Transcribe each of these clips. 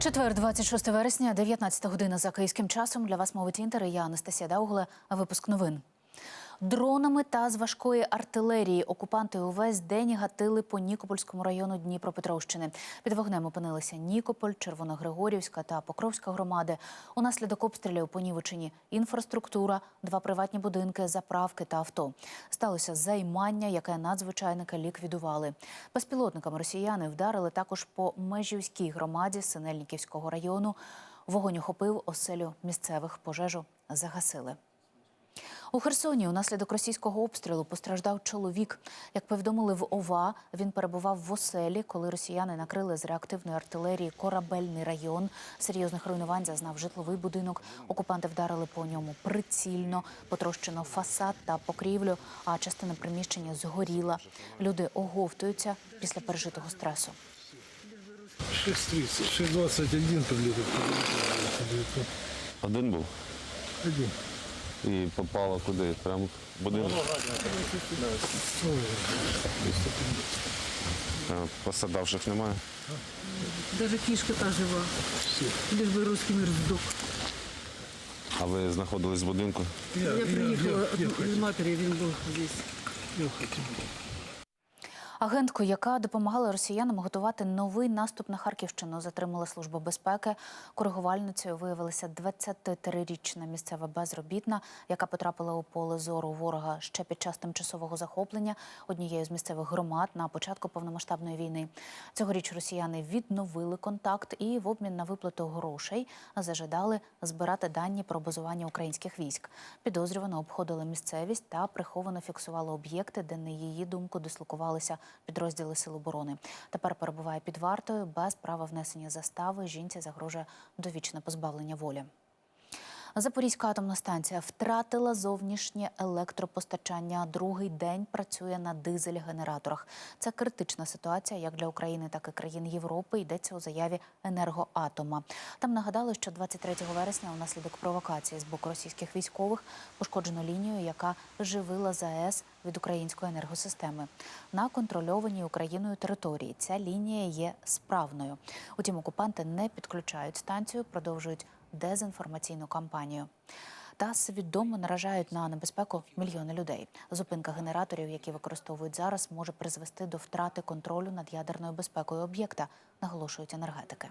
Четвер, 26 вересня, 19 година за київським часом. Для вас мовить інтер. і Я Анастасія Даугле. Випуск новин. Дронами та з важкої артилерії окупанти увесь день гатили по Нікопольському району Дніпропетровщини. Під вогнем опинилися Нікополь, Червоногригорівська та Покровська громади. Унаслідок обстрілів понівечені інфраструктура, два приватні будинки, заправки та авто. Сталося займання, яке надзвичайники ліквідували. Безпілотниками росіяни вдарили також по Межівській громаді Синельниківського району. Вогонь охопив оселю місцевих пожежу загасили. У Херсоні унаслідок російського обстрілу постраждав чоловік. Як повідомили в ОВА, він перебував в оселі, коли росіяни накрили з реактивної артилерії корабельний район. Серйозних руйнувань зазнав житловий будинок. Окупанти вдарили по ньому прицільно, потрощено фасад та покрівлю, а частина приміщення згоріла. Люди оговтуються після пережитого стресу. 6.30, 6.21 прилетел. Один був Один. І попало куди? Прямо в будинок. Посадавших немає. Навіть кішка та жива. Лишь би русський мир здох. А ви знаходились в будинку? Я, Я приїхала я, я, від матері, він був здесь. Агентку, яка допомагала росіянам готувати новий наступ на Харківщину, затримала служба безпеки. Коригувальницею виявилася 23-річна місцева безробітна, яка потрапила у поле зору ворога ще під час тимчасового захоплення однією з місцевих громад на початку повномасштабної війни. Цьогоріч росіяни відновили контакт і в обмін на виплату грошей зажадали збирати дані про базування українських військ. Підозрювано обходили місцевість та приховано фіксували об'єкти, де на її думку дислокувалися підрозділи Сил оборони. Тепер перебуває під вартою без права внесення застави. Жінці загрожує довічне позбавлення волі. Запорізька атомна станція втратила зовнішнє електропостачання. Другий день працює на дизель-генераторах. Це критична ситуація як для України, так і країн Європи. Йдеться у заяві енергоатома. Там нагадали, що 23 вересня, унаслідок провокації з боку російських військових, пошкоджено лінію, яка живила ЗАЕС від української енергосистеми на контрольованій Україною території. Ця лінія є справною. Утім, окупанти не підключають станцію, продовжують дезінформаційну кампанію. Та свідомо наражають на небезпеку мільйони людей. Зупинка генераторів, які використовують зараз, може призвести до втрати контролю над ядерною безпекою об'єкта, наголошують енергетики.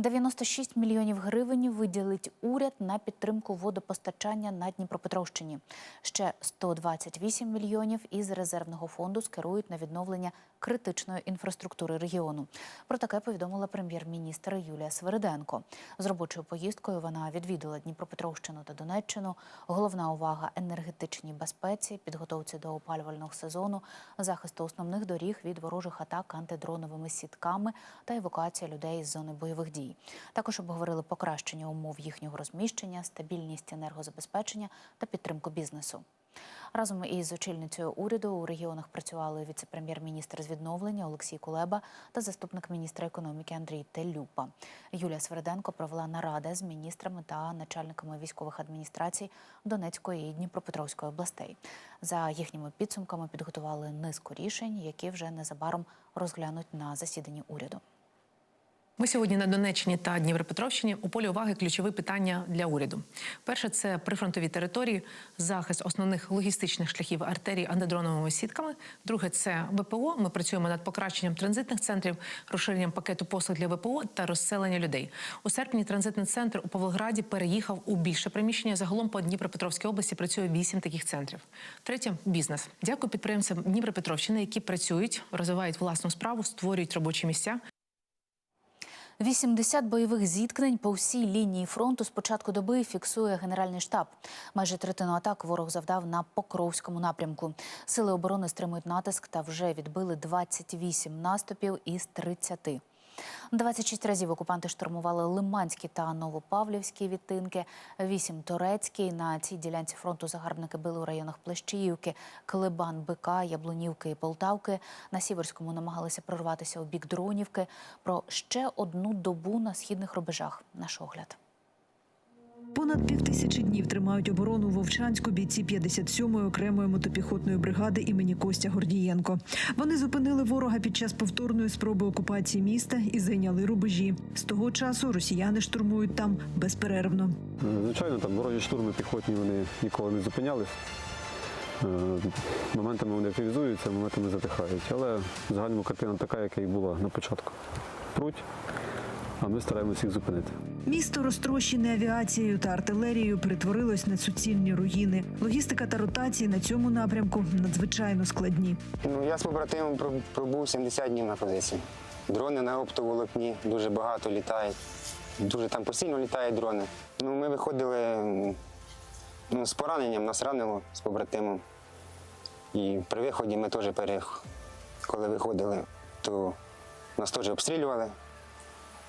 96 мільйонів гривень виділить уряд на підтримку водопостачання на Дніпропетровщині. Ще 128 мільйонів із резервного фонду скерують на відновлення критичної інфраструктури регіону. Про таке повідомила прем'єр-міністр Юлія Свириденко. З робочою поїздкою вона відвідала Дніпропетровщину та Донеччину. Головна увага енергетичній безпеці, підготовці до опалювального сезону, захисту основних доріг від ворожих атак антидроновими сітками та евакуація людей з зони бойових дій. Також обговорили покращення умов їхнього розміщення, стабільність енергозабезпечення та підтримку бізнесу. Разом із очільницею уряду у регіонах працювали віце-прем'єр-міністр з відновлення Олексій Кулеба та заступник міністра економіки Андрій Телюпа. Юлія Сверденко провела наради з міністрами та начальниками військових адміністрацій Донецької і Дніпропетровської областей. За їхніми підсумками підготували низку рішень, які вже незабаром розглянуть на засіданні уряду. Ми сьогодні на Донеччині та Дніпропетровщині у полі уваги ключові питання для уряду. Перше це прифронтові території, захист основних логістичних шляхів артерій антидроновими сітками. Друге це ВПО. Ми працюємо над покращенням транзитних центрів, розширенням пакету послуг для ВПО та розселення людей. У серпні транзитний центр у Павлограді переїхав у більше приміщення. Загалом по Дніпропетровській області працює вісім таких центрів. Третє бізнес. Дякую підприємцям Дніпропетровщини, які працюють, розвивають власну справу, створюють робочі місця. 80 бойових зіткнень по всій лінії фронту з початку доби фіксує Генеральний штаб. Майже третину атак ворог завдав на Покровському напрямку. Сили оборони стримують натиск та вже відбили 28 наступів із 30. 26 разів окупанти штурмували Лиманські та Новопавлівські відтинки, 8 турецькі. На цій ділянці фронту загарбники били у районах Плещіївки, Клебан, Бика, Яблунівки і Полтавки. На Сіверському намагалися прорватися у бік Дронівки. Про ще одну добу на східних рубежах. Наш огляд. Понад півтисячі днів тримають оборону Вовчанську бійці 57-ї окремої мотопіхотної бригади імені Костя Гордієнко. Вони зупинили ворога під час повторної спроби окупації міста і зайняли рубежі. З того часу росіяни штурмують там безперервно. Звичайно, там ворожі штурми піхотні вони ніколи не зупинялись. Е, Моментами вони активізуються, моментами затихають. Але в загальному картина така, яка і була на початку. Пруть, а ми стараємося їх зупинити. Місто розтрощене авіацією та артилерією перетворилось на суцільні руїни. Логістика та ротації на цьому напрямку надзвичайно складні. Ну, я з побратимом пробув 70 днів на позиції. Дрони на оптоволокні дуже багато літають. Дуже там постійно літають дрони. Ну, ми виходили ну, з пораненням, нас ранило з побратимом. І при виході ми теж пере... коли виходили, то нас теж обстрілювали.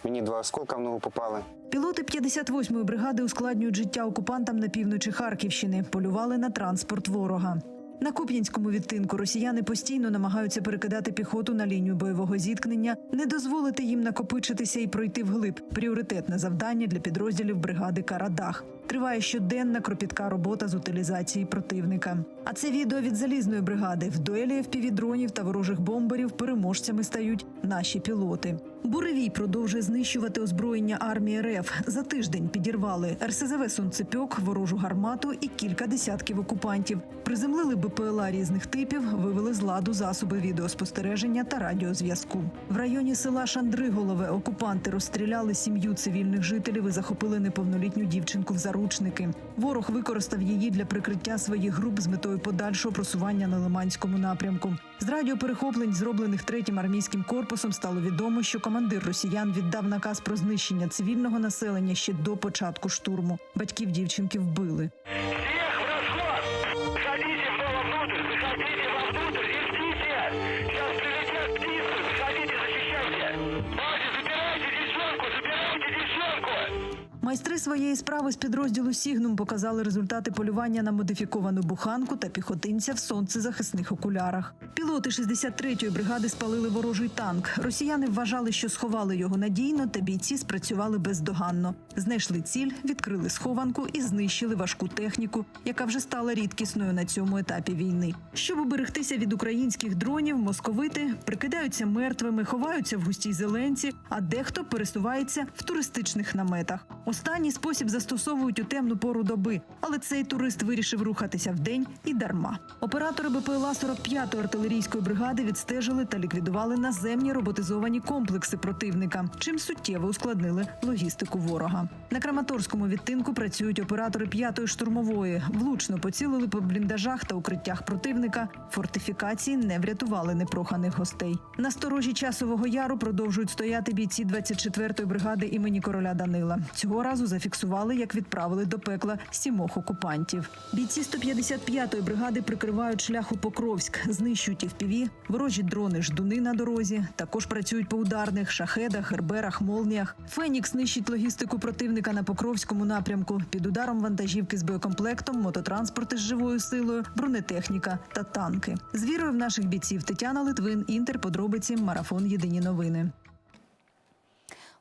Мені два осколка в ногу попали. Пілоти 58-ї бригади ускладнюють життя окупантам на півночі Харківщини, полювали на транспорт ворога. На Куп'янському відтинку росіяни постійно намагаються перекидати піхоту на лінію бойового зіткнення, не дозволити їм накопичитися і пройти вглиб. Пріоритетне завдання для підрозділів бригади Карадах. Триває щоденна кропітка робота з утилізації противника. А це відео від залізної бригади. В дуелі FPV-дронів та ворожих бомберів переможцями стають наші пілоти. Буревій продовжує знищувати озброєння армії РФ. За тиждень підірвали РСЗВ «Сонцепьок», ворожу гармату і кілька десятків окупантів. Приземлили БПЛА різних типів, вивели з ладу засоби відеоспостереження та радіозв'язку. В районі села Шандриголове окупанти розстріляли сім'ю цивільних жителів і захопили неповнолітню дівчинку в заручники. Ворог використав її для прикриття своїх груп з метою подальшого просування на Лиманському напрямку. З радіоперехоплень, зроблених третім армійським корпусом, стало відомо, що командир росіян віддав наказ про знищення цивільного населення ще до початку штурму. Батьків дівчинки вбили. Майстри своєї справи з підрозділу Сігнум показали результати полювання на модифіковану буханку та піхотинця в сонцезахисних окулярах. Пілоти 63-ї бригади спалили ворожий танк. Росіяни вважали, що сховали його надійно, та бійці спрацювали бездоганно. Знайшли ціль, відкрили схованку і знищили важку техніку, яка вже стала рідкісною на цьому етапі війни. Щоб уберегтися від українських дронів, московити прикидаються мертвими, ховаються в густій зеленці, а дехто пересувається в туристичних наметах. Останній спосіб застосовують у темну пору доби, але цей турист вирішив рухатися вдень і дарма. Оператори БПЛА 45-ї артилерійської бригади відстежили та ліквідували наземні роботизовані комплекси противника, чим суттєво ускладнили логістику ворога. На Краматорському відтинку працюють оператори 5-ї штурмової. Влучно поцілили по бліндажах та укриттях противника. Фортифікації не врятували непроханих гостей. На сторожі часового яру продовжують стояти бійці 24-ї бригади імені короля Данила. Цього разу зафіксували, як відправили до пекла сімох окупантів. Бійці 155-ї бригади прикривають шлях у Покровськ, знищують івпіві, ворожі дрони ждуни на дорозі. Також працюють по ударних шахедах, герберах, молніях. Фенікс нищить логістику противника на Покровському напрямку. Під ударом вантажівки з боєкомплектом, мототранспорти з живою силою, бронетехніка та танки. З вірою в наших бійців Тетяна Литвин, Інтер, подробиці, марафон. Єдині новини.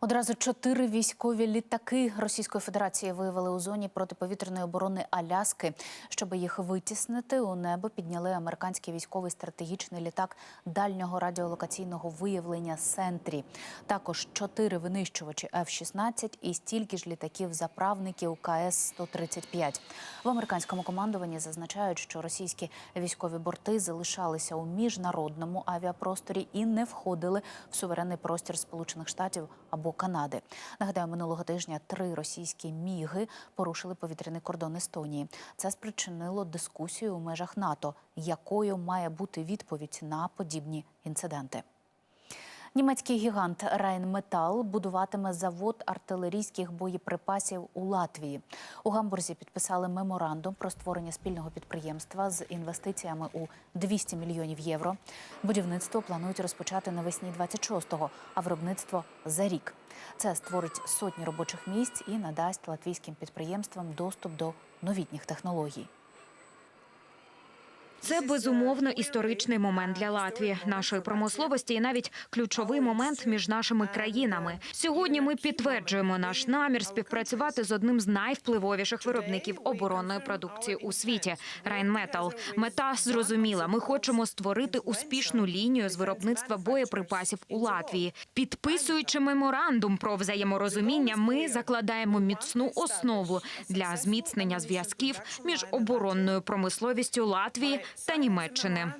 Одразу чотири військові літаки Російської Федерації виявили у зоні протиповітряної оборони Аляски. Щоб їх витіснити, у небо підняли американський військовий стратегічний літак дальнього радіолокаційного виявлення Сентрі. Також чотири винищувачі F-16 і стільки ж літаків-заправників КС-135. В американському командуванні зазначають, що російські військові борти залишалися у міжнародному авіапросторі і не входили в суверенний простір Сполучених Штатів або Канади. Нагадаю, минулого тижня три російські міги порушили повітряний кордон Естонії. Це спричинило дискусію у межах НАТО, якою має бути відповідь на подібні інциденти. Німецький гігант Райнметал будуватиме завод артилерійських боєприпасів у Латвії. У Гамбурзі підписали меморандум про створення спільного підприємства з інвестиціями у 200 мільйонів євро. Будівництво планують розпочати навесні 26-го, а виробництво за рік. Це створить сотні робочих місць і надасть латвійським підприємствам доступ до новітніх технологій. Це безумовно історичний момент для Латвії, нашої промисловості і навіть ключовий момент між нашими країнами. Сьогодні ми підтверджуємо наш намір співпрацювати з одним з найвпливовіших виробників оборонної продукції у світі Райнметал. Мета зрозуміла. Ми хочемо створити успішну лінію з виробництва боєприпасів у Латвії. Підписуючи меморандум про взаєморозуміння, ми закладаємо міцну основу для зміцнення зв'язків між оборонною промисловістю Латвії та Німеччини.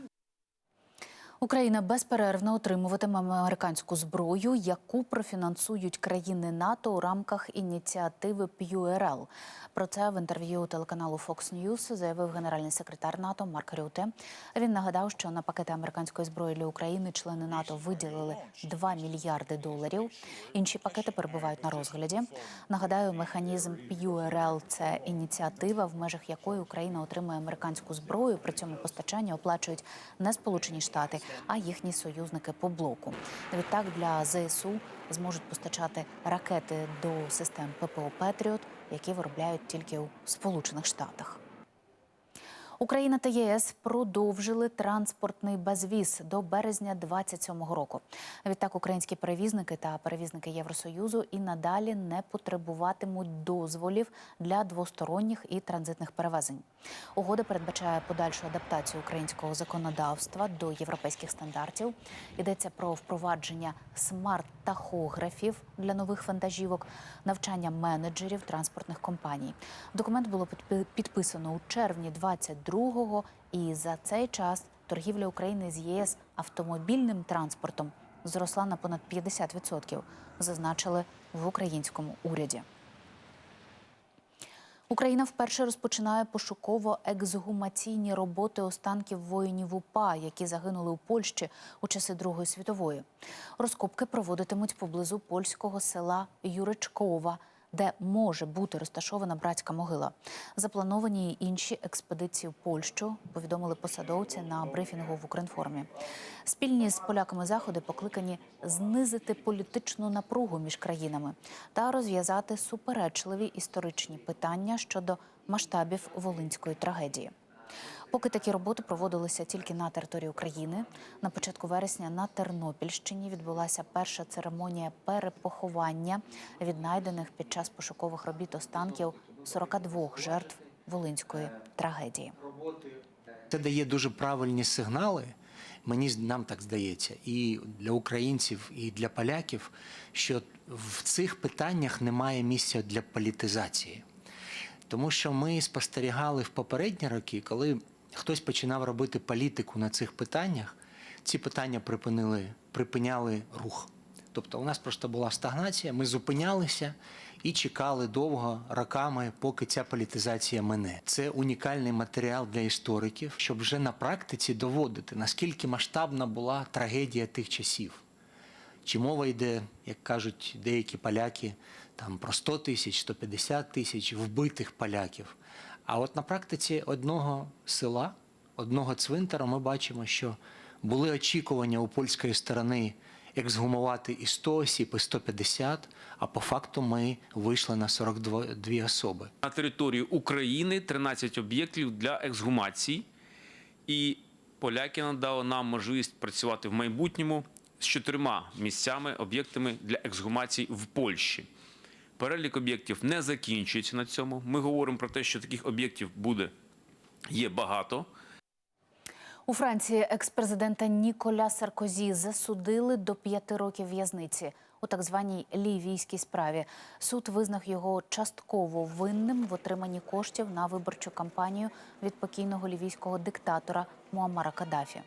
Україна безперервно отримуватиме американську зброю, яку профінансують країни НАТО у рамках ініціативи PURL. Про це в інтерв'ю телеканалу Fox News заявив генеральний секретар НАТО Марк Рюте. Він нагадав, що на пакети американської зброї для України члени НАТО виділили 2 мільярди доларів. Інші пакети перебувають на розгляді. Нагадаю, механізм PURL – це ініціатива, в межах якої Україна отримує американську зброю. При цьому постачання оплачують не Сполучені Штати, а їхні союзники по блоку. Відтак для ЗСУ зможуть постачати ракети до систем ППО Петріот, які виробляють тільки у Сполучених Штатах. Україна та ЄС продовжили транспортний безвіз до березня 27-го року. Відтак українські перевізники та перевізники Євросоюзу і надалі не потребуватимуть дозволів для двосторонніх і транзитних перевезень. Угода передбачає подальшу адаптацію українського законодавства до європейських стандартів. Йдеться про впровадження смарт-тахографів для нових вантажівок, навчання менеджерів транспортних компаній. Документ було підпи- підписано у червні 22-го, і за цей час торгівля України з ЄС автомобільним транспортом зросла на понад 50%, зазначили в українському уряді. Україна вперше розпочинає пошуково-ексгумаційні роботи останків воїнів УПА, які загинули у Польщі у часи Другої світової. Розкопки проводитимуть поблизу польського села Юричкова, де може бути розташована братська могила. Заплановані інші експедиції в Польщу, повідомили посадовці на брифінгу в Укрінформі. Спільні з поляками заходи покликані знизити політичну напругу між країнами та розв'язати суперечливі історичні питання щодо масштабів волинської трагедії. Поки такі роботи проводилися тільки на території України, на початку вересня на Тернопільщині відбулася перша церемонія перепоховання віднайдених під час пошукових робіт останків 42 жертв волинської трагедії. Це дає дуже правильні сигнали. Мені нам так здається, і для українців, і для поляків, що в цих питаннях немає місця для політизації. Тому що ми спостерігали в попередні роки, коли хтось починав робити політику на цих питаннях, ці питання припинили, припиняли рух. Тобто у нас просто була стагнація, ми зупинялися і чекали довго роками, поки ця політизація мине. Це унікальний матеріал для істориків, щоб вже на практиці доводити, наскільки масштабна була трагедія тих часів. Чи мова йде, як кажуть деякі поляки, там про 100 тисяч, 150 тисяч вбитих поляків. А от на практиці одного села, одного цвинтара ми бачимо, що були очікування у польської сторони ексгумувати і 100 осіб, і 150, а по факту ми вийшли на 42 особи. На території України 13 об'єктів для ексгумації. І поляки надали нам можливість працювати в майбутньому з чотирма місцями, об'єктами для ексгумації в Польщі. Перелік об'єктів не закінчується на цьому. Ми говоримо про те, що таких об'єктів буде є багато. У Франції екс-президента Ніколя Саркозі засудили до п'яти років в'язниці у так званій лівійській справі. Суд визнав його частково винним в отриманні коштів на виборчу кампанію від покійного лівійського диктатора Муаммара Каддафі.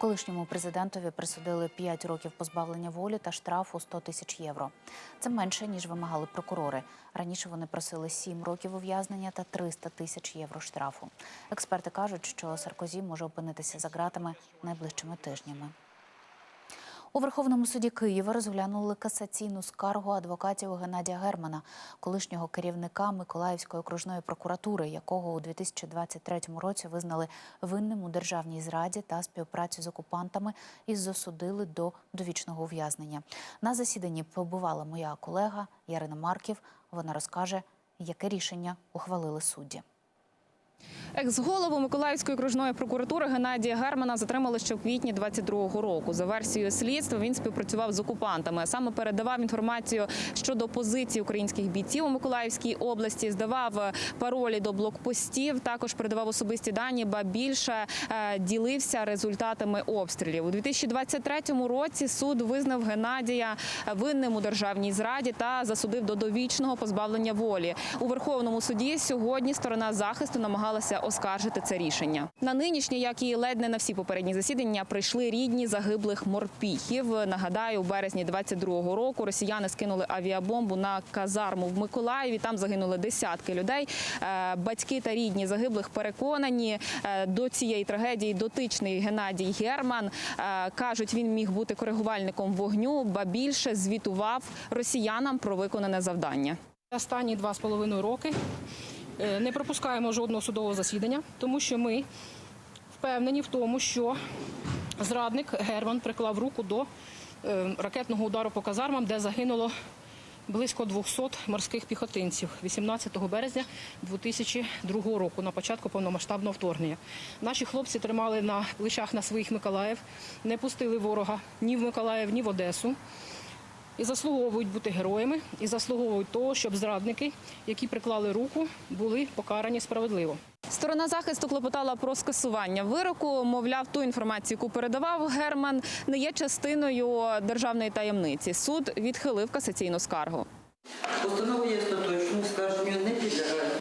Колишньому президентові присудили 5 років позбавлення волі та штрафу 100 тисяч євро. Це менше ніж вимагали прокурори. Раніше вони просили 7 років ув'язнення та 300 тисяч євро штрафу. Експерти кажуть, що Саркозі може опинитися за ґратами найближчими тижнями. У Верховному суді Києва розглянули касаційну скаргу адвокатів Геннадія Германа, колишнього керівника Миколаївської окружної прокуратури, якого у 2023 році визнали винним у державній зраді та співпраці з окупантами і засудили до довічного ув'язнення. На засіданні побувала моя колега Ярина Марків. Вона розкаже, яке рішення ухвалили судді. Екс-голову Миколаївської окружної прокуратури Геннадія Германа затримали ще в квітні 22-го року. За версією слідства він співпрацював з окупантами, саме передавав інформацію щодо позицій українських бійців у Миколаївській області, здавав е, паролі до блокпостів, також передавав особисті дані, ба більше е, ділився результатами обстрілів. У 2023 році суд визнав Геннадія винним у державній зраді та засудив до довічного позбавлення волі. У Верховному суді сьогодні сторона захисту намагалася оскаржити це рішення. На нинішнє, як і ледь не на всі попередні засідання, прийшли рідні загиблих морпіхів. Нагадаю, у березні 22-го року росіяни скинули авіабомбу на казарму в Миколаєві. Там загинули десятки людей. Е, Батьки та рідні загиблих переконані е, до цієї трагедії дотичний Геннадій Герман Е, кажуть, він міг бути коригувальником вогню, ба більше звітував росіянам про виконане завдання. Останні два з половиною роки не пропускаємо жодного судового засідання, тому що ми впевнені в тому, що зрадник Герман приклав руку до е, ракетного удару по казармам, де загинуло близько 200 морських піхотинців 18 березня 2002 року, на початку повномасштабного вторгнення. Наші хлопці тримали на плечах на своїх Миколаїв, не пустили ворога ні в Миколаїв, ні в Одесу і заслуговують бути героями, і заслуговують того, щоб зрадники, які приклали руку, були покарані справедливо. Сторона захисту клопотала про скасування вироку. Мовляв, ту інформацію, яку передавав Герман, не є частиною державної таємниці. Суд відхилив касаційну скаргу. Постанова є остаточною, скарженню не підлягає.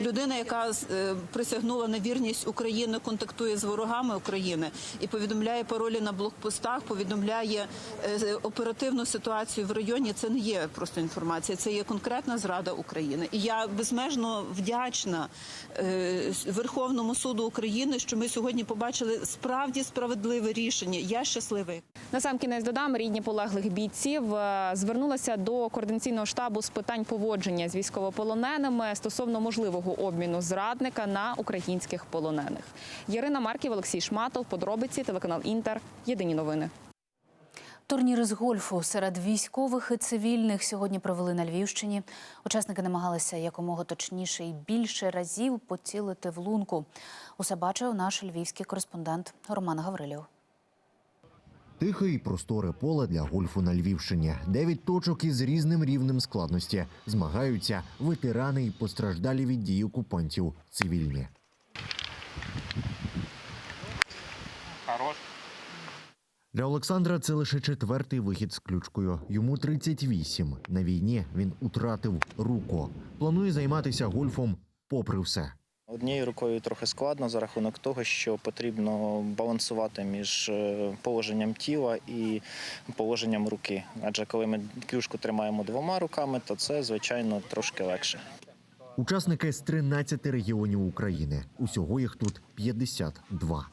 Людина, яка е, присягнула на вірність України, контактує з ворогами України і повідомляє паролі на блокпостах, повідомляє е, оперативну ситуацію в районі. Це не є просто інформація, це є конкретна зрада України. І я безмежно вдячна е, Верховному суду України, що ми сьогодні побачили справді справедливе рішення. Я щаслива. Насамкінець додам, рідні полеглих бійців звернулися до координаційного штабу з питань поводження з військовополоненими стосовно можливого обміну зрадника на українських полонених. Ярина Марків, Олексій Шматов, подробиці, телеканал Інтер. Єдині новини. Турніри з гольфу серед військових і цивільних сьогодні провели на Львівщині. Учасники намагалися якомога точніше і більше разів поцілити в лунку. Усе бачив наш львівський кореспондент Роман Гаврилів. Тихе і просторе поле для гольфу на Львівщині. Дев'ять точок із різним рівнем складності. Змагаються ветерани і постраждалі від дій окупантів цивільні. Хорош. Для Олександра це лише четвертий вихід з ключкою. Йому 38. На війні він утратив руку. Планує займатися гольфом попри все. Однією рукою трохи складно за рахунок того, що потрібно балансувати між е, положенням тіла і положенням руки. Адже коли ми клюшку тримаємо двома руками, то це звичайно трошки легше. Учасники з 13 регіонів України. Усього їх тут 52.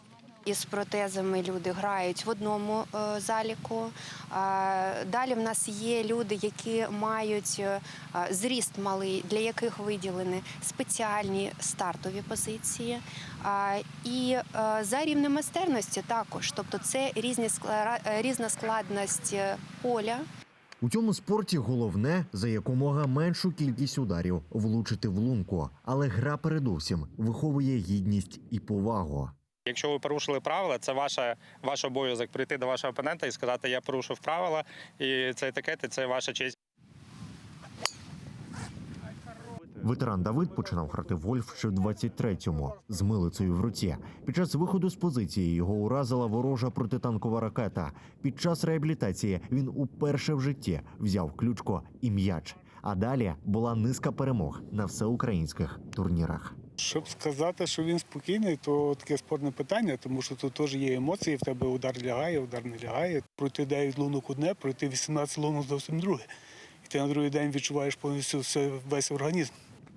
Із протезами люди грають в одному е, заліку. Далі в нас є люди, які мають е, зріст малий, для яких виділені спеціальні стартові позиції. І е, за рівнем майстерності також, тобто це різні різна складність поля. У цьому спорті головне за якомога меншу кількість ударів влучити в лунку, але гра передусім виховує гідність і повагу. Якщо ви порушили правила, це ваша ваш обов'язок прийти до вашого опонента і сказати, я порушив правила, і це етикет, і це ваша честь. Ветеран Давид починав грати в гольф ще в 23-му з милицею в руці. Під час виходу з позиції його уразила ворожа протитанкова ракета. Під час реабілітації він уперше в житті взяв ключко і м'яч. А далі була низка перемог на всеукраїнських турнірах. Щоб сказати, що він спокійний, то таке спорне питання, тому що тут теж є емоції, в тебе удар лягає, удар не лягає. Пройти 9 лунок одне, пройти 18 лунок зовсім друге. І ти на другий день відчуваєш повністю все, весь організм.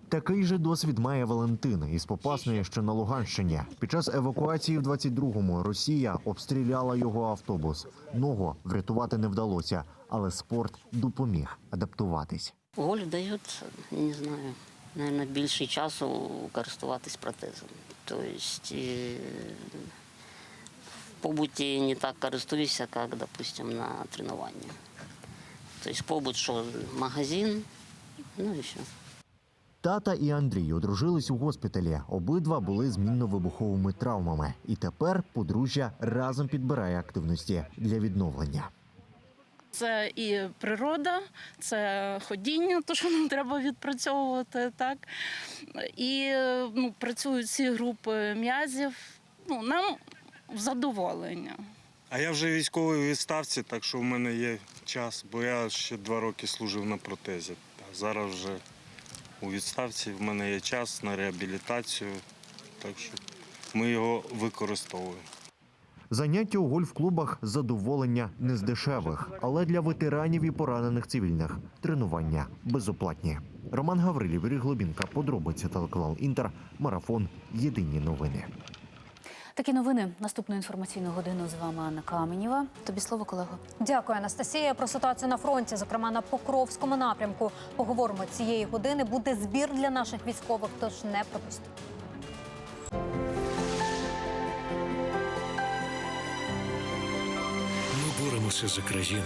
Такий же досвід має Валентин із Попасної, що на Луганщині. Під час евакуації в 22-му Росія обстріляла його автобус. Ногу врятувати не вдалося, але спорт допоміг адаптуватись. Гольф дає, не знаю, наверное, більше часу користуватись протезом. Тобто е, в побуті не так користуюся, як, допустим, на тренуванні. Тобто побут, що магазин, ну і все. Тата і Андрій одружились у госпіталі. Обидва були з мінно-вибуховими травмами, і тепер подружжя разом підбирає активності для відновлення. Це і природа, це ходіння, то що нам треба відпрацьовувати, так і ну, працюють всі групи м'язів. Ну нам в задоволення. А я вже військовий у відставці, так що в мене є час, бо я ще два роки служив на протезі. А зараз вже у відставці в мене є час на реабілітацію, так що ми його використовуємо. Заняття у гольф-клубах задоволення не з дешевих, але для ветеранів і поранених цивільних тренування безоплатні. Роман Гаврилів, Ірина Глобінка, подробиці телеканал Інтер, марафон. Єдині новини. Такі новини наступну інформаційну годину з вами Анна Каменєва. Тобі слово, колего. Дякую, Анастасія. Про ситуацію на фронті, зокрема на Покровському напрямку, поговоримо цієї години. Буде збір для наших військових, тож не пропустіть. Ми за країну,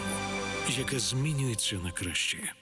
яка змінюється на краще.